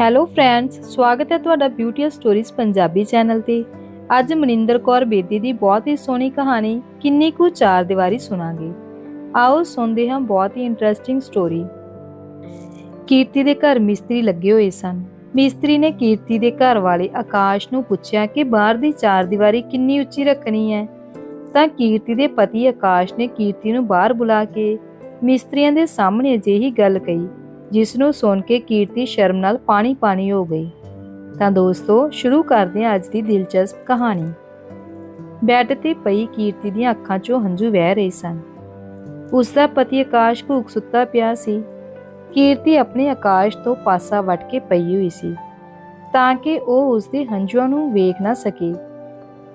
Hello friends ਸਵਾਗਤ ਹੈ ਤੁਹਾਡਾ ਬਿਊਟੀ ਸਟੋਰੀਜ਼ ਪੰਜਾਬੀ ਚੈਨਲ ਤੇ। ਅੱਜ ਮਨਿੰਦਰ ਕੌਰ ਬੇਦੀ ਦੀ ਬਹੁਤ ਹੀ ਸੋਹਣੀ ਕਹਾਣੀ, ਕਿੰਨੀ ਕੁ ਚਾਰ ਦੀਵਾਰੀ ਸੁਣਾਂਗੇ। ਆਓ ਸੁਣਦੇ ਹਾਂ ਬਹੁਤ ਹੀ ਇੰਟਰਸਟਿੰਗ ਸਟੋਰੀ ਕੀਰਤੀ ਦੇ ਘਰ ਮਿਸਤਰੀ ਲੱਗੇ ਹੋਏ ਸਨ। ਮਿਸਤਰੀ ਨੇ ਕੀਰਤੀ ਦੇ ਘਰ ਵਾਲੇ ਆਕਾਸ਼ ਨੂੰ ਪੁੱਛਿਆ ਕਿ ਬਾਹਰ ਦੀ ਚਾਰ ਦੀਵਾਰੀ ਕਿੰਨੀ ਉੱਚੀ ਰੱਖਣੀ ਹੈ। ਤਾਂ ਕੀਰਤੀ ਦੇ ਪਤੀ ਆਕਾਸ਼ ਨੇ ਕੀਰਤੀ ਨੂੰ ਬਾਹਰ ਬੁਲਾ ਕੇ ਮਿਸਤਰੀਆਂ ਦੇ ਸਾਹਮਣੇ ਅਜਿਹੀ ਗੱਲ ਕਹੀ ਜਿਸ ਨੂੰ ਸੁਣ ਕੇ ਕੀਰਤੀ ਸ਼ਰਮ ਨਾਲ ਪਾਣੀ ਪਾਣੀ ਹੋ ਗਈ। ਤਾਂ ਦੋਸਤੋ, ਸ਼ੁਰੂ ਕਰਦੇ ਹਾਂ ਅੱਜ ਦੀ ਦਿਲਚਸਪ ਕਹਾਣੀ। ਬੈੱਡ ਤੇ ਪਈ ਕੀਰਤੀ ਦੀਆਂ ਅੱਖਾਂ 'ਚੋਂ ਹੰਝੂ ਵਹਿ ਰਹੇ ਸਨ। ਉਸ ਦਾ ਪਤੀ ਆਕਾਸ਼ ਘੂਕ ਸੁੱਤਾ ਪਿਆ ਸੀ। ਕੀਰਤੀ ਆਪਣੇ ਆਕਾਸ਼ ਤੋਂ ਪਾਸਾ ਵੱਟ ਕੇ ਪਈ ਹੋਈ ਸੀ, ਤਾਂ ਕਿ ਉਹ ਉਸ ਦੇ ਹੰਝੂਆਂ ਨੂੰ ਵੇਖ ਨਾ ਸਕੇ।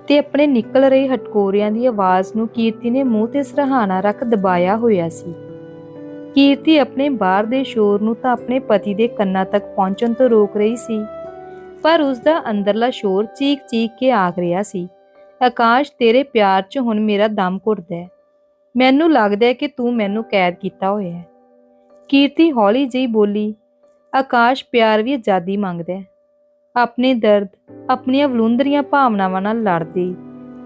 ਤੇ ਆਪਣੇ ਨਿਕਲ ਰਹੇ ਹਟਕੋਰਿਆਂ ਦੀ ਆਵਾਜ਼ ਨੂੰ ਕੀਰਤੀ ਨੇ ਮੂੰਹ ਤੇ ਸਰਹਾਣਾ ਰੱਖ ਦਬਾਇਆ ਹੋਇਆ ਸੀ। ਕੀਰਤੀ ਆਪਣੇ ਬਾਹਰ ਦੇ ਸ਼ੋਰ ਨੂੰ ਤਾਂ ਆਪਣੇ ਪਤੀ ਦੇ ਕੰਨਾਂ ਤੱਕ ਪਹੁੰਚਣ ਤੋਂ ਰੋਕ ਰਹੀ ਸੀ। ਪਰ ਉਸ ਦਾ ਅੰਦਰਲਾ ਸ਼ੋਰ ਚੀਕ-ਚੀਕ ਕੇ ਆਖ ਰਿਹਾ ਸੀ। ਆਕਾਸ਼, ਤੇਰੇ ਪਿਆਰ 'ਚ ਹੁਣ ਮੇਰਾ ਦਮ ਘੁੱਟਦਾ ਹੈ। ਮੈਨੂੰ ਲੱਗਦਾ ਹੈ ਕਿ ਤੂੰ ਮੈਨੂੰ ਕੈਦ ਕੀਤਾ ਹੋਇਆ ਹੈ। ਕੀਰਤੀ ਹੌਲੀ ਜਿਹੀ ਬੋਲੀ, ਆਕਾਸ਼, ਪਿਆਰ ਵੀ ਆਜ਼ਾਦੀ ਮੰਗਦਾ ਹੈ। ਆਪਣੇ ਦਰਦ, ਆਪਣੀਆਂ ਵਲੂੰਦਰੀਆਂ ਭਾਵਨਾਵਾਂ ਨਾਲ ਲੜਦੀ,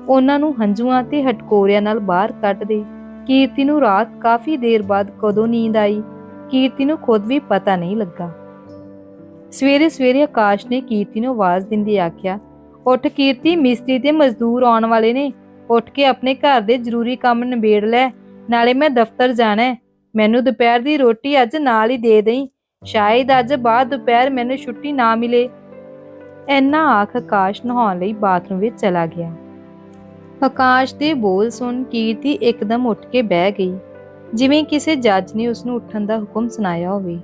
ਉਹਨਾਂ ਨੂੰ ਹੰਝੂਆਂ ਤੇ ਹਟਕੋਰਿਆਂ ਨਾਲ ਬਾਹਰ ਕੱਢਦੇ। ਕੀਰਤੀ ਨੂੰ ਰਾਤ ਕਾਫੀ ਦੇਰ ਬਾਅਦ ਕਦੋਂ ਨੀਂਦ ਆਈ, ਕੀਰਤੀ ਨੂੰ ਖੁਦ ਵੀ ਪਤਾ ਨਹੀਂ ਲੱਗਾ। ਸਵੇਰੇ ਸਵੇਰੇ ਆਕਾਸ਼ ਨੇ ਕੀਰਤੀ ਨੂੰ ਆਵਾਜ਼ ਦਿੰਦੀ ਆਖਿਆ, ਉੱਠ ਕੀਰਤੀ, ਮਿਸਤਰੀ ਤੇ ਮਜ਼ਦੂਰ ਆਉਣ ਵਾਲੇ ਨੇ। ਉੱਠ ਕੇ ਆਪਣੇ ਘਰ ਦੇ ਜ਼ਰੂਰੀ ਕੰਮ ਨਿਬੇੜ ਲੈ, ਨਾਲੇ ਮੈਂ ਦਫ਼ਤਰ ਜਾਣਾ ਮੈਨੂੰ ਦੁਪਹਿਰ ਦੀ ਰੋਟੀ ਅੱਜ ਨਾਲ ਹੀ ਦੇ ਦੇਈ। ਸ਼ਾਇਦ ਅੱਜ ਬਾਅਦ ਦੁਪਹਿਰ ਮੈਨੂੰ ਛੁੱਟੀ ਨਾ ਮਿਲੇ। ਐਨਾ ਆਖ ਆਕਾਸ਼ ਨਹਾਉਣ ਲਈ ਬਾਥਰੂਮ ਵਿੱਚ ਚਲਾ ਗਿਆ। ਆਕਾਸ਼ ਦੇ ਬੋਲ ਸੁਣ ਕੀਰਤੀ ਇੱਕਦਮ ਉੱਠ ਕੇ ਬਹਿ ਗਈ। ਜਿਵੇਂ ਕਿਸੇ ਜੱਜ ਨੇ ਉਸ ਨੂੰ ਉੱਠਣ ਦਾ ਹੁਕਮ ਸੁਣਾਇਆ ਹੋਵੇ।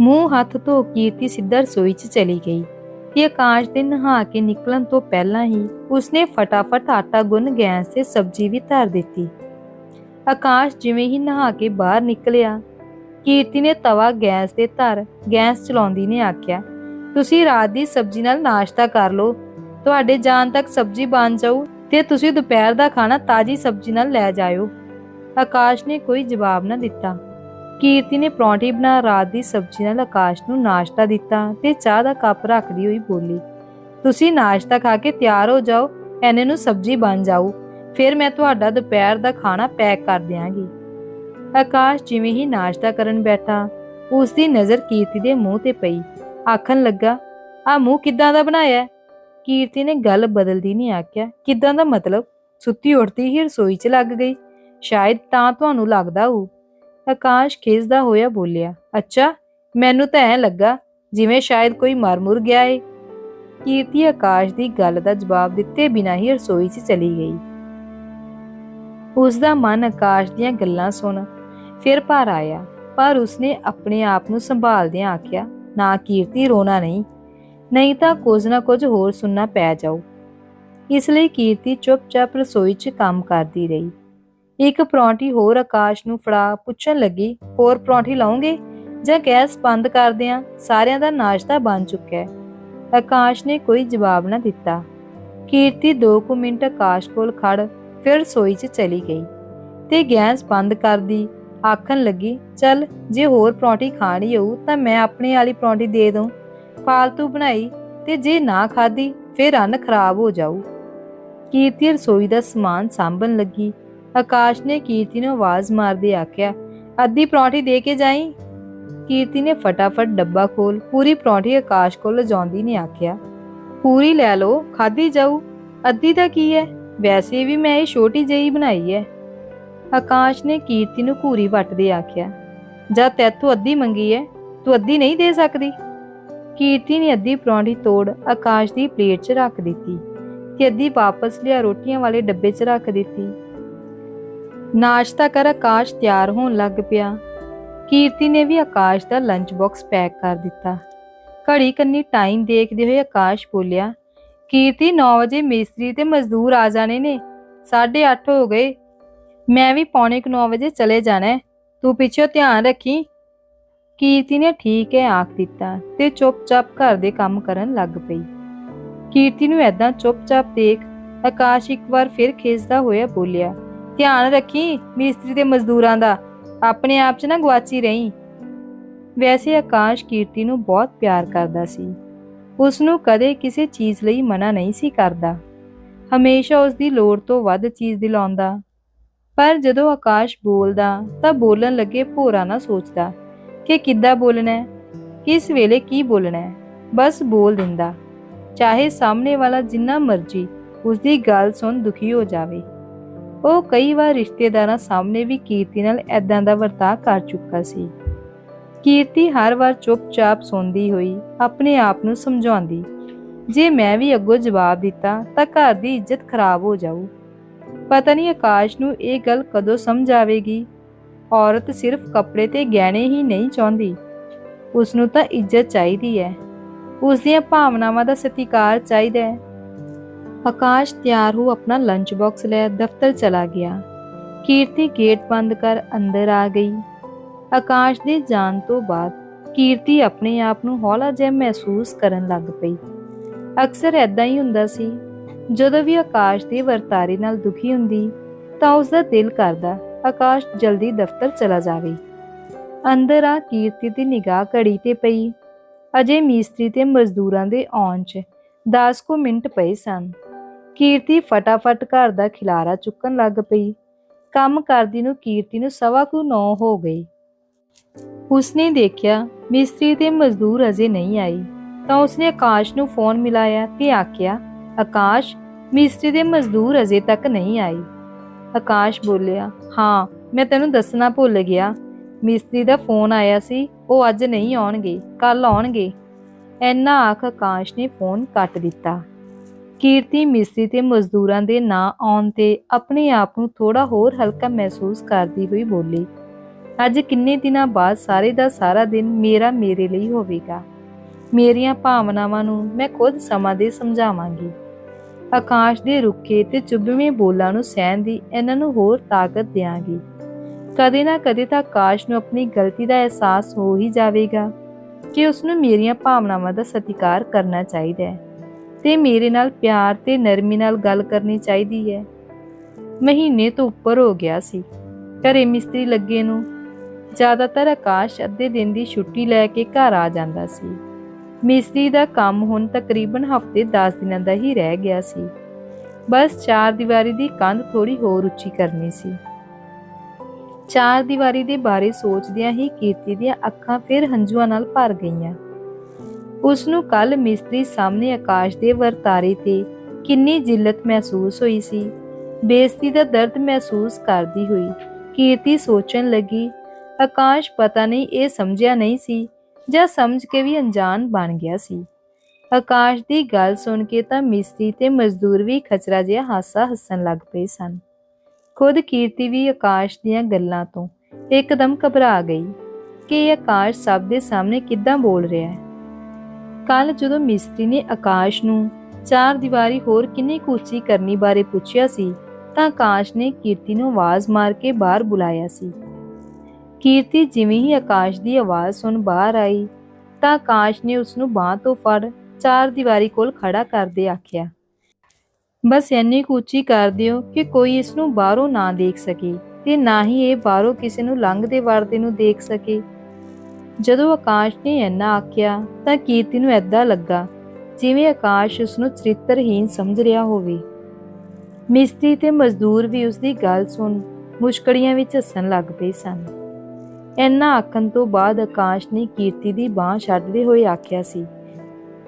ਮੂੰਹ ਹੱਥ ਧੋ ਕੀਰਤੀ ਸਿੱਧਾ ਰਸੋਈ 'ਚ ਚਲੀ ਗਈ ਤੇ ਆਕਾਸ਼ ਦੇ ਨਹਾ ਕੇ ਨਿਕਲਣ ਤੋਂ ਪਹਿਲਾਂ ਹੀ ਉਸਨੇ ਫਟਾਫਟ ਆਟਾ ਗੁੰਨ, ਗੈਸ ਤੇ ਸਬਜ਼ੀ ਵੀ ਧਰ ਦਿੱਤੀ। ਆਕਾਸ਼ ਜਿਵੇਂ ਹੀ ਨਹਾ ਕੇ ਬਾਹਰ ਨਿਕਲਿਆ, ਕੀਰਤੀ ਨੇ ਤਵਾ, ਗੈਸ ਤੇ ਧਰ, ਗੈਸ ਚਲਾਉਂਦੀ ਨੇ ਆਖਿਆ, ਤੁਸੀਂ ਰਾਤ ਦੀ ਸਬਜ਼ੀ ਨਾਲ ਨਾਸ਼ਤਾ ਕਰ ਲਓ ਤੁਹਾਡੇ ਜਾਣ ਤੱਕ ਸਬਜ਼ੀ ਬਣ ਜਾਊ ਤੇ ਤੁਸੀਂ ਦੁਪਹਿਰ ਦਾ ਖਾਣਾ ਤਾਜੀ ਸਬਜ਼ੀ ਨਾਲ ਲੈ ਜਾਇਓ। ਆਕਾਸ਼ ਨੇ ਕੋਈ ਜਵਾਬ ਨਾ ਦਿੱਤਾ। ਕੀਰਤੀ ਨੇ ਪਰੌਂਠੀ ਬਣਾ ਰਾਤ ਦੀ ਸਬਜ਼ੀ ਨਾਲ ਆਕਾਸ਼ ਨੂੰ ਨਾਸ਼ਤਾ ਦਿੱਤਾ ਤੇ ਚਾਹ ਦਾ ਕੱਪ ਰੱਖਦੀ ਹੋਈ ਬੋਲੀ, ਤੁਸੀਂ ਨਾਸ਼ਤਾ ਖਾ ਕੇ ਤਿਆਰ ਹੋ ਜਾਓ ਐਨੇ ਨੂੰ ਸਬਜ਼ੀ ਬਣ ਜਾਊ, ਫਿਰ ਮੈਂ ਤੁਹਾਡਾ ਦੁਪਹਿਰ ਦਾ ਖਾਣਾ ਪੈਕ ਕਰ ਦਿਆਂਗੀ। ਆਕਾਸ਼ ਜਿਵੇਂ ਹੀ ਨਾਸ਼ਤਾ ਕਰਨ ਬੈਠਾ ਉਸ ਦੀ ਨਜ਼ਰ ਕੀਰਤੀ ਦੇ ਮੂੰਹ ਤੇ ਪਈ। ਆਖਣ ਲੱਗਾ ਆ ਮੂੰਹ ਕਿੱਦਾਂ ਦਾ ਬਣਾਇਆ ਕੀਰਤੀ ਨੇ ਗੱਲ ਬਦਲਦੀ ਨਹੀਂ ਆਖਿਆ। ਕਿਦਾਂ ਦਾ ਮਤਲਬ? ਸੁੱਤੀ ਉੱਠਦੀ ਹੀ ਰਸੋਈ 'ਚ ਲੱਗ ਗਈ। ਸ਼ਾਇਦ ਤਾਂ ਤੁਹਾਨੂੰ ਲੱਗਦਾ ਹੋ ਆਕਾਸ਼ ਖਿਸਦਾ ਹੋਇਆ ਬੋਲਿਆ, ਅੱਛਾ, ਮੈਨੂੰ ਤਾਂ ਐ ਲੱਗਾ ਜਿਵੇਂ ਸ਼ਾਇਦ ਕੋਈ ਮਰ ਮੁਰ ਗਿਆ ਏ। ਕੀਰਤੀ ਆਕਾਸ਼ ਦੀ ਗੱਲ ਦਾ ਜਵਾਬ ਦਿੱਤੇ ਬਿਨਾਂ ਹੀ ਰਸੋਈ 'ਚ ਚਲੀ ਗਈ। ਉਸ ਦਾ ਮਨ ਆਕਾਸ਼ ਦੀਆਂ ਗੱਲਾਂ ਸੁਣ ਫਿਰ ਭਰ ਆਇਆ, ਪਰ ਉਸਨੇ ਆਪਣੇ ਆਪ ਨੂੰ ਸੰਭਾਲਦਿਆਂ ਆਖਿਆ, ਨਾ ਕੀਰਤੀ, ਰੋਣਾ ਨਹੀਂ। ਨਹੀਂ ਤਾਂ ਕੁਝ ਨਾ ਕੁਝ ਹੋਰ ਸੁਣਨਾ ਪੈ ਜਾਊ। ਇਸ ਲਈ ਕੀਰਤੀ ਚੁੱਪਚਾਪ ਰਸੋਈ 'ਚ ਕੰਮ ਕਰਦੀ ਰਹੀ। ਇੱਕ ਪਰੌਂਠੀ ਹੋਰ ਆਕਾਸ਼ ਨੂੰ ਫੜਾ ਪੁੱਛਣ ਲੱਗੀ, ਹੋਰ ਪਰੌਂਠੀ ਲਾਉਂਗੇ? ਜਾਂ ਗੈਸ ਬੰਦ ਕਰ ਦਿਆਂ, ਸਾਰਿਆਂ ਦਾ ਨਾਸ਼ਤਾ ਬਣ ਚੁੱਕਾ ਹੈ। ਆਕਾਸ਼ ਨੇ ਕੋਈ ਜਵਾਬ ਨਾ ਦਿੱਤਾ। ਕੀਰਤੀ 2 ਕੁ ਮਿੰਟ ਆਕਾਸ਼ ਕੋਲ ਖੜ ਫਿਰ ਰਸੋਈ 'ਚ ਚਲੀ ਗਈ ਤੇ ਗੈਸ ਬੰਦ ਕਰਦੀ ਆਖਣ ਲੱਗੀ, ਚੱਲ ਜੇ ਹੋਰ ਪਰੌਂਠੀ ਖਾਣੀ ਹੋਊ ਤਾਂ ਮੈਂ ਆਪਣੇ ਵਾਲੀ ਪਰੌਂਠੀ ਦੇ ਦਊਂ। ਪਾਲਤੂ ਬਣਾਈ ਤੇ ਜੇ ਨਾ ਖਾਦੀ ਫਿਰ ਅੰਨ ਖਰਾਬ ਹੋ ਜਾਊ। ਕੀਰਤੀ ਰਸੋਈ ਦਾ ਸਮਾਨ ਸਾਂਭਣ ਲੱਗੀ। ਆਕਾਸ਼ ਨੇ ਕੀਰਤੀ ਨੂੰ ਆਵਾਜ਼ ਮਾਰਦੇ ਆਖਿਆ, ਅੱਧੀ ਪਰੌਂਠੀ ਦੇ ਕੇ ਜਾਈ? ਕੀਰਤੀ ਨੇ ਫਟਾਫਟ ਡੱਬਾ ਖੋਲ ਪੂਰੀ ਪਰੌਂਠੀ ਆਕਾਸ਼ ਕੋਲ ਲਿਜਾਉਂਦੀ ਨੇ ਆਖਿਆ, ਪੂਰੀ ਲੈ ਲਓ ਖਾਦੀ ਜਾਊ। ਅੱਧੀ ਦਾ ਕੀ ਹੈ ਵੈਸੇ ਵੀ ਮੈਂ ਇਹ ਛੋਟੀ ਜਿਹੀ ਬਣਾਈ ਹੈ ਆਕਾਸ਼ ਨੇ ਕੀਰਤੀ ਨੂੰ ਘੂਰੀ ਵੱਟਦੇ ਆਖਿਆ, ਜਾਂ ਤੈਥੋਂ ਅੱਧੀ ਮੰਗੀ ਹੈ ਤੂੰ ਅੱਧੀ ਨਹੀਂ ਦੇ ਸਕਦੀ? ਕੀਰਤੀ ਨੇ ਅੱਧੀ ਪਰੌਂਠੀ ਤੋੜ ਆਕਾਸ਼ ਦੀ ਪਲੇਟ 'ਚ ਰੱਖ ਦਿੱਤੀ ਤੇ ਅੱਧੀ ਵਾਪਸ ਲਿਆ ਰੋਟੀਆਂ ਵਾਲੇ ਡੱਬੇ 'ਚ ਰੱਖ ਦਿੱਤੀ। ਨਾਸ਼ਤਾ ਕਰ ਆਕਾਸ਼ ਤਿਆਰ ਹੋਣ ਲੱਗ ਪਿਆ। ਕੀਰਤੀ ਨੇ ਵੀ ਆਕਾਸ਼ ਦਾ ਲੰਚ ਬਾਕਸ ਪੈਕ ਕਰ ਦਿੱਤਾ। ਘੜੀ ਕੰਨੀ ਟਾਈਮ ਦੇਖਦੇ ਹੋਏ ਆਕਾਸ਼ ਬੋਲਿਆ, ਕੀਰਤੀ 9 ਵਜੇ ਮਿਸਤਰੀ ਤੇ ਮਜ਼ਦੂਰ ਆ ਜਾਣੇ ਨੇ। 8:30 ਹੋ ਗਏ। ਮੈਂ ਵੀ ਪੌਣੇ 9 ਵਜੇ ਚਲੇ ਜਾਣਾ ਤੂੰ ਪਿੱਛੇ ਧਿਆਨ ਰੱਖੀ। ਕੀਰਤੀ ਨੇ ਠੀਕ ਹੈ ਆਖ ਦਿੱਤਾ ਤੇ ਚੁੱਪਚਾਪ ਘਰ ਦੇ ਕੰਮ ਕਰਨ ਲੱਗ ਪਈ। ਕੀਰਤੀ ਨੂੰ ਐਦਾਂ ਚੁੱਪਚਾਪ ਦੇਖ ਆਕਾਸ਼ ਇੱਕ ਵਾਰ ਫਿਰ ਖਿਸਦਾ ਹੋਇਆ ਬੋਲਿਆ, ਧਿਆਨ ਰੱਖੀ ਮਿਸਤਰੀ ਦੇ ਮਜ਼ਦੂਰਾਂ ਦਾ, ਆਪਣੇ ਆਪ 'ਚ ਨਾ ਗਵਾਚੀ ਰਹੀ। ਵੈਸੇ ਆਕਾਸ਼ ਕੀਰਤੀ ਨੂੰ ਬਹੁਤ ਪਿਆਰ ਕਰਦਾ ਸੀ। ਉਸ ਨੂੰ ਕਦੇ ਕਿਸੇ ਚੀਜ਼ ਲਈ ਮਨਾ ਨਹੀਂ ਸੀ ਕਰਦਾ। ਹਮੇਸ਼ਾ ਉਸ ਦੀ ਲੋੜ ਤੋਂ ਵੱਧ ਚੀਜ਼ ਦਿਲਾਉਂਦਾ। ਪਰ ਜਦੋਂ ਆਕਾਸ਼ ਬੋਲਦਾ ਤਾਂ ਬੋਲਣ ਲੱਗੇ ਭੋਰਾ ਨਾ ਸੋਚਦਾ। ਕਿ ਕਿੱਦਾਂ ਬੋਲਣਾ ਹੈ? ਕਿਸ ਵੇਲੇ ਕੀ ਬੋਲਣਾ ਹੈ? ਬਸ ਬੋਲ ਦਿੰਦਾ। ਚਾਹੇ ਸਾਹਮਣੇ ਵਾਲਾ ਜਿੰਨਾ ਮਰਜ਼ੀ ਉਸ ਦੀ ਗੱਲ ਸੁਣ ਦੁਖੀ ਹੋ ਜਾਵੇ। ਉਹ ਕਈ ਵਾਰ ਰਿਸ਼ਤੇਦਾਰਾਂ ਸਾਹਮਣੇ ਵੀ ਕੀਰਤੀ ਨਾਲ ਐਦਾਂ ਦਾ ਵਰਤਾਅ ਕਰ ਚੁੱਕਾ ਸੀ। ਕੀਰਤੀ ਹਰ ਵਾਰ ਚੁੱਪਚਾਪ ਸੌਂਦੀ ਹੋਈ, ਆਪਣੇ ਆਪ ਨੂੰ ਸਮਝਾਉਂਦੀ, ਜੇ ਮੈਂ ਵੀ ਅੱਗੋਂ ਜਵਾਬ ਦਿੱਤਾ, ਤਾਂ ਘਰ ਦੀ ਇੱਜ਼ਤ ਖਰਾਬ ਹੋ ਜਾਊ। ਪਤਾ ਨਹੀਂ ਆਕਾਸ਼ ਨੂੰ ਇਹ ਗੱਲ ਕਦੋਂ ਸਮਝ ਆਵੇਗੀ? ਔਰਤ ਸਿਰਫ ਕੱਪੜੇ ਤੇ ਗਹਿਣੇ ਹੀ ਨਹੀਂ ਚਾਹੁੰਦੀ। ਉਸ ਨੂੰ ਤਾਂ ਇੱਜ਼ਤ ਚਾਹੀਦੀ ਹੈ। ਉਸ ਦੀਆਂ ਭਾਵਨਾਵਾਂ ਦਾ ਸਤਿਕਾਰ ਚਾਹੀਦਾ ਹੈ। ਆਕਾਸ਼ ਤਿਆਰ ਹੋ ਆਪਣਾ ਲੰਚ ਬਾਕਸ ਲੈ ਦਫ਼ਤਰ ਚਲਾ ਗਿਆ। ਕੀਰਤੀ ਗੇਟ ਬੰਦ ਕਰ ਅੰਦਰ ਆ ਗਈ। ਆਕਾਸ਼ ਦੇ ਜਾਣ ਤੋਂ ਬਾਅਦ ਕੀਰਤੀ ਆਪਣੇ ਆਪ ਨੂੰ ਹੌਲਾ ਜਿਹਾ ਮਹਿਸੂਸ ਕਰਨ ਲੱਗ ਪਈ। ਅਕਸਰ ਐਦਾਂ ਹੀ ਹੁੰਦਾ ਸੀ। ਜਦੋਂ ਵੀ ਆਕਾਸ਼ ਦੇ ਵਰਤਾਰੇ ਨਾਲ ਦੁਖੀ ਹੁੰਦੀ ਤਾਂ ਉਸ ਦਾ ਦਿਲ ਕਰਦਾ ਆਕਾਸ਼ ਜਲਦੀ ਦਫ਼ਤਰ ਚਲਾ ਜਾਵੇ। ਅੰਦਰ ਆ ਕੀਰਤੀ ਦੀ ਨਿਗਾਹ ਘੜੀ ਤੇ ਪਈ। ਅਜੇ ਮਿਸਤਰੀ ਤੇ ਮਜ਼ਦੂਰਾਂ ਦੇ ਆਉਣ 'ਚ 10 ਕੁ ਮਿੰਟ ਪਏ ਸਨ। ਕੀਰਤੀ ਫਟਾਫਟ ਘਰ ਦਾ ਖਿਲਾਰਾ ਚੁੱਕਣ ਲੱਗ ਪਈ। ਕੰਮ ਕਰਦੀ ਨੂੰ ਕੀਰਤੀ ਨੂੰ ਸਵਾ ਕੁ 9 ਹੋ ਗਈ ਉਸਨੇ ਦੇਖਿਆ ਮਿਸਤਰੀ ਤੇ ਮਜ਼ਦੂਰ ਅਜੇ ਨਹੀਂ ਆਈ ਤਾਂ ਉਸਨੇ ਆਕਾਸ਼ ਨੂੰ ਫੋਨ ਮਿਲਾਇਆ ਤੇ ਆਖਿਆ, ਆਕਾਸ਼, ਮਿਸਤਰੀ ਦੇ ਮਜ਼ਦੂਰ ਅਜੇ ਤੱਕ ਨਹੀਂ ਆਏ। ਆਕਾਸ਼ ਬੋਲਿਆ, ਹਾਂ, ਮੈਂ ਤੈਨੂੰ ਦੱਸਣਾ ਭੁੱਲ ਗਿਆ। ਮਿਸਤਰੀ ਦਾ ਫੋਨ ਆਇਆ ਸੀ, ਉਹ ਅੱਜ ਨਹੀਂ ਆਉਣਗੇ ਕੱਲ ਆਉਣਗੇ। ਐਨਾ ਆਖ ਆਕਾਸ਼ ਨੇ ਫੋਨ ਕੱਟ ਦਿੱਤਾ। ਕੀਰਤੀ ਮਿਸਤਰੀ ਤੇ ਮਜ਼ਦੂਰਾਂ ਦੇ ਨਾ ਆਉਣ ਤੇ ਆਪਣੇ ਆਪ ਨੂੰ ਥੋੜਾ ਹੋਰ ਹਲਕਾ ਮਹਿਸੂਸ ਕਰਦੀ ਹੋਈ ਬੋਲੀ, ਅੱਜ ਕਿੰਨੇ ਦਿਨਾਂ ਬਾਅਦ ਸਾਰੇ ਦਾ ਸਾਰਾ ਦਿਨ ਮੇਰਾ ਮੇਰੇ ਲਈ ਹੋਵੇਗਾ। ਮੇਰੀਆਂ ਭਾਵਨਾਵਾਂ ਨੂੰ ਮੈਂ ਖੁਦ ਸਮਾਂ ਦੇ ਸਮਝਾਵਾਂਗੀ। ਆਕਾਸ਼ ਦੇ ਰੁੱਖੇ ਤੇ ਚੁੱਭਵੇਂ ਬੋਲਾਂ ਨੂੰ ਸਹਿਣ ਦੀ ਇਹਨਾਂ ਨੂੰ ਹੋਰ ਤਾਕਤ ਦਿਆਂਗੀ। ਕਦੇ ਨਾ ਕਦੇ ਤਾਂ ਆਕਾਸ਼ ਨੂੰ ਆਪਣੀ ਗਲਤੀ ਦਾ ਅਹਿਸਾਸ ਹੋ ਹੀ ਜਾਵੇਗਾ ਕਿ ਉਸ ਨੂੰ ਮੇਰੀਆਂ ਭਾਵਨਾਵਾਂ ਦਾ ਸਤਿਕਾਰ ਕਰਨਾ ਚਾਹੀਦਾ ਹੈ ਤੇ ਮੇਰੇ ਨਾਲ ਪਿਆਰ ਤੇ ਨਰਮੀ ਨਾਲ ਗੱਲ ਕਰਨੀ ਚਾਹੀਦੀ ਹੈ। ਮਹੀਨੇ ਤੋਂ ਉੱਪਰ ਹੋ ਗਿਆ ਸੀ। ਘਰੇ ਮਿਸਤਰੀ ਲੱਗੇ ਨੂੰ। ਜ਼ਿਆਦਾਤਰ ਆਕਾਸ਼ ਅੱਧੇ ਦਿਨ ਦੀ ਛੁੱਟੀ ਲੈ ਕੇ ਘਰ ਆ ਜਾਂਦਾ ਸੀ। ਮਿਸਤਰੀ ਦਾ ਕੰਮ ਹੁਣ ਤਕਰੀਬਨ ਹਫ਼ਤੇ 10 ਦਿਨਾਂ ਦਾ ਹੀ ਰਹਿ ਗਿਆ ਸੀ। ਬਸ ਚਾਰ ਦੀਵਾਰੀ ਦੀ ਕੰਧ ਥੋੜੀ ਹੋਰ ਉੱਚੀ ਕਰਨੀ ਸੀ। ਚਾਰ ਦੀਵਾਰੀ ਦੇ ਬਾਰੇ ਸੋਚਦਿਆਂ ਹੀ ਕੀਰਤੀ ਦੀਆਂ ਅੱਖਾਂ ਫਿਰ ਹੰਝੂਆਂ ਨਾਲ ਭਰ ਗਈਆਂ। ਉਸ ਨੂੰ ਕੱਲ ਮਿਸਤਰੀ ਸਾਹਮਣੇ ਆਕਾਸ਼ ਦੇ ਵਰਤਾਰੇ ਤੇ ਕਿੰਨੀ ਜਿੱਲਤ ਮਹਿਸੂਸ ਹੋਈ ਸੀ। ਬੇਇੱਜ਼ਤੀ ਦਾ ਦਰਦ ਮਹਿਸੂਸ ਕਰਦੀ ਹੋਈ ਕੀਰਤੀ ਸੋਚਣ ਲੱਗੀ, ਆਕਾਸ਼ ਪਤਾ ਨਹੀਂ ਇਹ ਸਮਝਿਆ ਨਹੀਂ ਸੀ ਜਾਂ ਸਮਝ ਕੇ ਵੀ ਅਣਜਾਣ ਬਣ ਗਿਆ ਸੀ। ਆਕਾਸ਼ ਦੀ ਗੱਲ ਸੁਣ ਕੇ ਤਾਂ ਮਿਸਤਰੀ ਤੇ ਮਜ਼ਦੂਰ ਵੀ ਖਚਰਾ ਜਿਹਾ ਹਾਸਾ ਹੱਸਣ ਲੱਗ ਪਏ ਸਨ। ਖੁਦ ਕੀਰਤੀ ਵੀ ਆਕਾਸ਼ ਦੀਆਂ ਗੱਲਾਂ ਤੋਂ ਇੱਕਦਮ ਘਬਰਾ ਗਈ ਕਿ ਇਹ ਆਕਾਸ਼ ਸਭ ਦੇ ਸਾਹਮਣੇ ਕਿੱਦਾਂ ਬੋਲ ਰਿਹਾ ਹੈ। ਕੱਲ ਜਦੋਂ ਮਿਸਤਰੀ ਨੇ ਆਕਾਸ਼ ਨੂੰ ਚਾਰ ਦੀਵਾਰੀ ਹੋਰ ਕਿੰਨੀ ਕੁ ਕਰਨੀ ਬਾਰੇ ਪੁੱਛਿਆ ਸੀ ਤਾਂ ਆਕਾਸ਼ ਨੇ ਕੀਰਤੀ ਨੂੰ ਆਵਾਜ਼ ਮਾਰ ਕੇ ਬਾਹਰ ਬੁਲਾਇਆ ਸੀ। ਕੀਰਤੀ ਜਿਵੇਂ ਹੀ ਆਕਾਸ਼ ਦੀ ਆਵਾਜ਼ ਸੁਣ ਬਾਹਰ ਆਈ, ਤਾਂ ਆਕਾਸ਼ ਨੇ ਉਸ ਨੂੰ ਬਾਹ ਤੋਂ ਫੜ ਚਾਰ ਦੀਵਾਰੀ ਕੋਲ ਖੜਾ ਕਰਦੇ ਆਖਿਆ, ਬਸ ਇੰਨੀ ਕੁਚੀ ਕਰ ਦਿਓ ਕਿ ਕੋਈ ਇਸ ਨੂੰ ਬਾਹਰੋਂ ਨਾ ਦੇਖ ਸਕੇ ਤੇ ਨਾ ਹੀ ਇਹ ਬਾਹਰੋਂ ਕਿਸੇ ਨੂੰ ਲੰਘਦੇ ਵਰਦੇ ਨੂੰ ਦੇਖ ਸਕੇ। ਜਦੋਂ ਆਕਾਸ਼ ਨੇ ਇੰਨਾ ਆਖਿਆ, ਤਾਂ ਕੀਰਤੀ ਨੂੰ ਐਦਾਂ ਲੱਗਾ ਜਿਵੇਂ ਆਕਾਸ਼ ਉਸ ਨੂੰ ਚਰਿੱਤਰਹੀਨ ਸਮਝ ਰਿਹਾ ਹੋਵੇ। ਮਿਸਤਰੀ ਤੇ ਮਜ਼ਦੂਰ ਵੀ ਉਸ ਦੀ ਗੱਲ ਸੁਣ ਮੁਸ਼ਕੜੀਆਂ ਵਿੱਚ ਹੱਸਣ ਲੱਗ ਪਏ ਸਨ। ਇੰਨਾ ਆਖਣ ਤੋਂ ਬਾਅਦ ਆਕਾਸ਼ ਨੇ ਕੀਰਤੀ ਦੀ ਬਾਹ ਛੱਡਦੇ ਹੋਏ ਆਖਿਆ ਸੀ,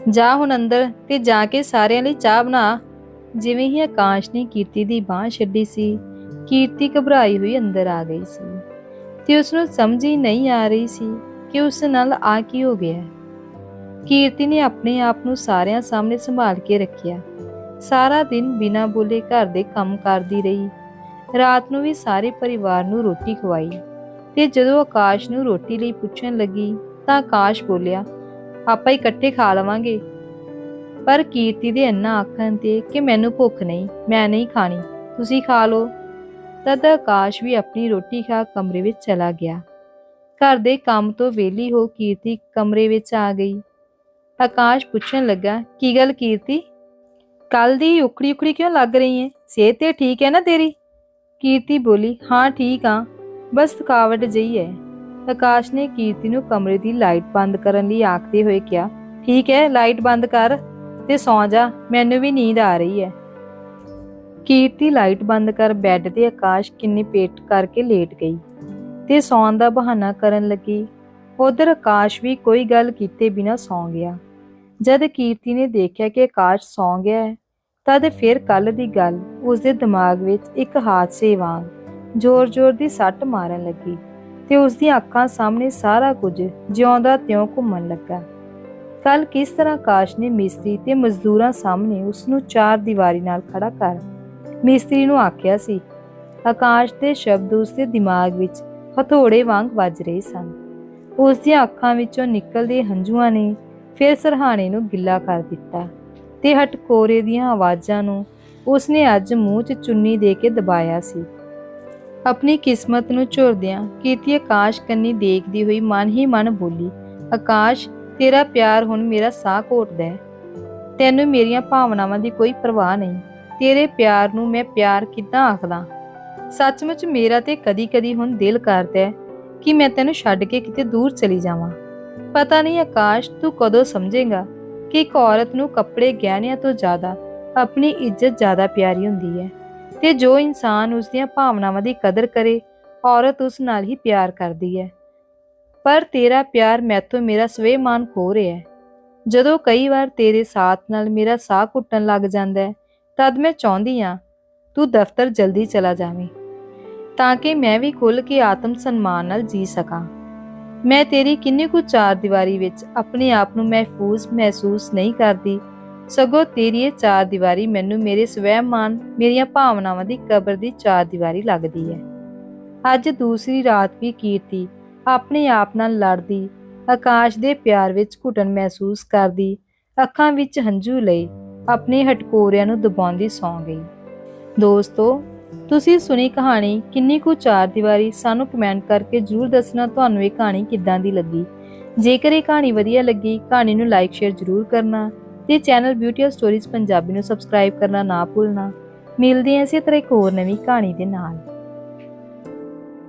ਜਾ ਹੁਣ ਅੰਦਰ ਤੇ ਜਾ ਕੇ ਸਾਰਿਆਂ ਲਈ ਚਾਹ ਬਣਾ। ਜਿਵੇਂ ਹੀ ਆਕਾਸ਼ ਨੇ ਕੀਰਤੀ ਦੀ ਬਾਹ ਛੱਡੀ ਸੀ, ਕੀਰਤੀ ਘਬਰਾਈ ਹੋਈ ਅੰਦਰ ਆ ਗਈ ਸੀ ਤੇ ਉਸ ਨੂੰ ਸਮਝ ਹੀ ਨਹੀਂ ਆ ਰਹੀ ਸੀ ਕਿ ਉਸ ਨਾਲ ਆ ਕੀ ਹੋ ਗਿਆ। ਕੀਰਤੀ ਨੇ ਆਪਣੇ ਆਪ ਨੂੰ ਸਾਰਿਆਂ ਸਾਹਮਣੇ ਸੰਭਾਲ ਕੇ ਰੱਖਿਆ। ਸਾਰਾ ਦਿਨ ਬਿਨਾਂ ਬੋਲੇ ਘਰ ਦੇ ਕੰਮ ਕਰਦੀ ਰਹੀ। ਰਾਤ ਨੂੰ ਵੀ ਸਾਰੇ ਪਰਿਵਾਰ ਨੂੰ ਰੋਟੀ ਖਵਾਈ। ਤੇ ਜਦੋਂ ਆਕਾਸ਼ ਨੂੰ ਰੋਟੀ ਲਈ ਪੁੱਛਣ ਲੱਗੀ ਤਾਂ ਆਕਾਸ਼ ਬੋਲਿਆ, ਆਪਾਂ ਇਕੱਠੇ ਖਾ ਲਵਾਂਗੇ। ਪਰ ਕੀਰਤੀ ਦੇ ਇੰਨਾ ਆਖਣ ਤੇ ਕਿ ਮੈਨੂੰ ਭੁੱਖ ਨਹੀਂ, ਮੈਂ ਨਹੀਂ ਖਾਣੀ, ਤੁਸੀਂ ਖਾ ਲਓ। ਤਦ ਆਕਾਸ਼ ਵੀ ਆਪਣੀ ਰੋਟੀ ਖਾ ਕਮਰੇ ਵਿੱਚ ਚਲਾ ਗਿਆ। ਘਰ ਦੇ ਕੰਮ ਤੋਂ ਵਿਹਲੀ ਹੋ ਕੀਰਤੀ ਕਮਰੇ ਵਿੱਚ ਆ ਗਈ। ਆਕਾਸ਼ ਪੁੱਛਣ ਲੱਗਾ, ਕੀ ਗੱਲ ਕੀਰਤੀ? ਕੱਲ ਦੀ ਉਖੜੀ ਉਖੜੀ ਕਿਉਂ ਲੱਗ ਰਹੀ ਹੈ ਸਿਹਤ ਤੇ ਠੀਕ ਹੈ ਨਾ ਤੇਰੀ? ਕੀਰਤੀ ਬੋਲੀ, ਹਾਂ, ਠੀਕ ਆ। ਬਸ ਥਕਾਵਟ ਜਈ ਹੈ। ਆਕਾਸ਼ ਨੇ ਕੀਰਤੀ ਨੂੰ ਕਮਰੇ ਦੀ ਲਾਈਟ ਬੰਦ ਕਰਨ ਲਈ ਆਖਦੇ ਹੋਏ ਕਿਹਾ, ਠੀਕ ਹੈ, ਲਾਈਟ ਬੰਦ ਕਰ ਤੇ ਸੌਂ ਜਾ, ਮੈਨੂੰ ਵੀ ਨੀਂਦ ਆ ਰਹੀ ਹੈ। ਕੀਰਤੀ ਲਾਈਟ ਬੰਦ ਕਰ ਬੈੱਡ ਤੇ ਆਕਾਸ਼ ਕਿੰਨੀ ਪੇਟ ਕਰਕੇ ਲੇਟ ਗਈ ਤੇ ਸੌਣ ਦਾ ਬਹਾਨਾ ਕਰਨ ਲੱਗੀ। ਉਧਰ ਆਕਾਸ਼ ਵੀ ਕੋਈ ਗੱਲ ਕੀਤੇ ਬਿਨਾ ਸੌਂ ਗਿਆ। ਜਦ ਕੀਰਤੀ ਨੇ ਦੇਖਿਆ ਕਿ ਆਕਾਸ਼ ਸੌਂ ਗਿਆ ਹੈ, ਤਦ ਫਿਰ ਕੱਲ ਦੀ ਗੱਲ ਉਸਦੇ ਦਿਮਾਗ ਵਿੱਚ ਇੱਕ ਹਾਦਸੇ ਵਾਂਗ ਜ਼ੋਰ-ਜ਼ੋਰ ਦੀ ਸੱਟ ਮਾਰਨ ਲੱਗੀ ਤੇ ਉਸ ਦੀਆਂ ਅੱਖਾਂ ਸਾਹਮਣੇ ਸਾਰਾ ਕੁਝ ਜਿਉਂਦਾ ਤਿਉਂ ਘੁੰਮਣ ਲੱਗਾ। ਕੱਲ ਕਿਸ ਤਰ੍ਹਾਂ ਆਕਾਸ਼ ਨੇ ਮਿਸਤਰੀ ਤੇ ਮਜ਼ਦੂਰਾਂ ਸਾਹਮਣੇ ਉਸ ਨੂੰ ਚਾਰ ਦੀਵਾਰੀ ਨਾਲ ਖੜਾ ਕਰ ਮਿਸਤਰੀ ਨੂੰ ਆਖਿਆ ਸੀ, ਆਕਾਸ਼ ਦੇ ਸ਼ਬਦ ਉਸ ਦੇ ਦਿਮਾਗ ਵਿੱਚ ਹਥੋੜੇ ਵਾਂਗ ਵੱਜ ਰਹੇ ਸਨ। ਉਸ ਦੀਆਂ ਅੱਖਾਂ ਵਿੱਚੋਂ ਨਿਕਲਦੇ ਹੰਝੂਆਂ ਨੇ ਫਿਰ ਸਰਹਾਣੇ ਨੂੰ ਗਿੱਲਾ ਕਰ ਦਿੱਤਾ ਤੇ ਹਟਕੋਰੇ ਦੀਆਂ ਆਵਾਜ਼ਾਂ ਨੂੰ ਉਸਨੇ ਅੱਜ ਮੂੰਹ 'ਚ ਚੁੰਨੀ ਦੇ ਕੇ ਦਬਾਇਆ ਸੀ। ਆਪਣੀ ਕਿਸਮਤ ਨੂੰ ਝੁਰਦਿਆਂ ਕੀਤੀ ਆਕਾਸ਼ ਕੰਨੀ ਦੇਖਦੀ ਹੋਈ ਮਨ ਹੀ ਮਨ ਬੋਲੀ, ਆਕਾਸ਼, ਤੇਰਾ ਪਿਆਰ ਹੁਣ ਮੇਰਾ ਸਾਹ ਘੋਟਦਾ ਹੈ। ਤੈਨੂੰ ਮੇਰੀਆਂ ਭਾਵਨਾਵਾਂ ਦੀ ਕੋਈ ਪਰਵਾਹ ਨਹੀਂ। ਤੇਰੇ ਪਿਆਰ ਨੂੰ ਮੈਂ ਪਿਆਰ ਕਿੱਦਾਂ ਆਖਦਾ? ਸੱਚਮੁੱਚ ਮੇਰਾ ਤੇ ਕਦੀ-ਕਦੀ ਹੁਣ ਦਿਲ ਕਰਦਾ ਹੈ ਕਿ ਮੈਂ ਤੈਨੂੰ ਛੱਡ ਕੇ ਕਿਤੇ ਦੂਰ ਚਲੀ ਜਾਵਾਂ। ਪਤਾ ਨਹੀਂ ਆਕਾਸ਼, ਤੂੰ ਕਦੋਂ ਸਮਝੇਗਾ ਕਿ ਇੱਕ ਔਰਤ ਨੂੰ ਕੱਪੜੇ ਗਹਿਣਿਆਂ ਤੋਂ ਜ਼ਿਆਦਾ ਆਪਣੀ ਇੱਜ਼ਤ ਜ਼ਿਆਦਾ ਪਿਆਰੀ ਹੁੰਦੀ ਹੈ। ਤੇ ਜੋ ਇਨਸਾਨ ਉਸ ਦੀਆਂ ਭਾਵਨਾਵਾਂ ਦੀ ਕਦਰ ਕਰੇ, ਔਰਤ ਉਸ ਨਾਲ ਹੀ ਪਿਆਰ ਕਰਦੀ ਹੈ। ਪਰ ਤੇਰਾ ਪਿਆਰ ਮੈਥੋਂ ਮੇਰਾ ਸਵੇਮਾਨ ਖੋ ਰਿਹਾ ਹੈ। ਜਦੋਂ ਕਈ ਵਾਰ ਤੇਰੇ ਸਾਥ ਨਾਲ ਮੇਰਾ ਸਾਹ ਘੁੱਟਣ ਲੱਗ ਜਾਂਦਾ ਹੈ, ਤਦ ਮੈਂ ਚਾਹੁੰਦੀ ਹਾਂ, ਤੂੰ ਦਫ਼ਤਰ ਜਲਦੀ ਚਲਾ ਜਾਵੇਂ, ਤਾਂ ਕਿ ਮੈਂ ਵੀ ਖੁੱਲ ਕੇ ਆਤਮ ਸਨਮਾਨ ਨਾਲ ਜੀ ਸਕਾਂ। ਮੈਂ ਤੇਰੀ ਕਿੰਨੀ ਕੁ ਚਾਰ ਦੀਵਾਰੀ ਵਿੱਚ ਆਪਣੇ ਆਪ ਨੂੰ ਮਹਿਫੂਜ਼ ਮਹਿਸੂਸ ਨਹੀਂ ਕਰਦੀ ਸਗੋਂ ਤੇਰੀ ਇਹ ਚਾਰ ਦੀਵਾਰੀ ਮੈਨੂੰ ਮੇਰੇ ਸਵੈਮਾਨ, ਮੇਰੀਆਂ ਭਾਵਨਾਵਾਂ ਦੀ ਕਬਰ ਦੀ ਚਾਰ ਦੀਵਾਰੀ ਲੱਗਦੀ ਹੈ। ਅੱਜ ਦੂਸਰੀ ਰਾਤ ਵੀ ਕੀਰਤੀ, ਆਪਣੇ ਆਪ ਨਾਲ ਲੜਦੀ, ਆਕਾਸ਼ ਦੇ ਪਿਆਰ ਵਿੱਚ ਘੁਟਨ ਮਹਿਸੂਸ ਕਰਦੀ, ਅੱਖਾਂ ਵਿੱਚ ਹੰਝੂ ਲਈ, ਆਪਣੇ ਹਟਕੋਰਿਆਂ ਨੂੰ ਦਬਾਉਂਦੀ ਸੌਂ ਗਈ। ਦੋਸਤੋ, ਤੁਸੀਂ ਸੁਣੀ ਕਹਾਣੀ, ਕਿੰਨੀ ਕੁ ਚਾਰ ਦੀਵਾਰੀ? ਸਾਨੂੰ ਕਮੈਂਟ ਕਰਕੇ ਜਰੂਰ ਦੱਸਣਾ ਤੁਹਾਨੂੰ ਇਹ ਕਹਾਣੀ ਕਿੱਦਾਂ ਦੀ ਲੱਗੀ। ਜੇਕਰ ਇਹ ਕਹਾਣੀ ਵਧੀਆ ਲੱਗੀ, ਕਹਾਣੀ ਨੂੰ ਲਾਈਕ ਸ਼ੇਅਰ ਜਰੂਰ ਕਰਨਾ। ਤੇ channel beauty of stories Punjabi ਨੂੰ ਸਬਸਕ੍ਰਾਈਬ ਕਰਨਾ ਨਾ ਭੁੱਲਣਾ। ਮਿਲਦੇ ਹਾਂ ਇਸੇ ਤਰ੍ਹਾਂ ਇੱਕ ਹੋਰ ਨਵੀਂ ਕਹਾਣੀ ਦੇ ਨਾਲ।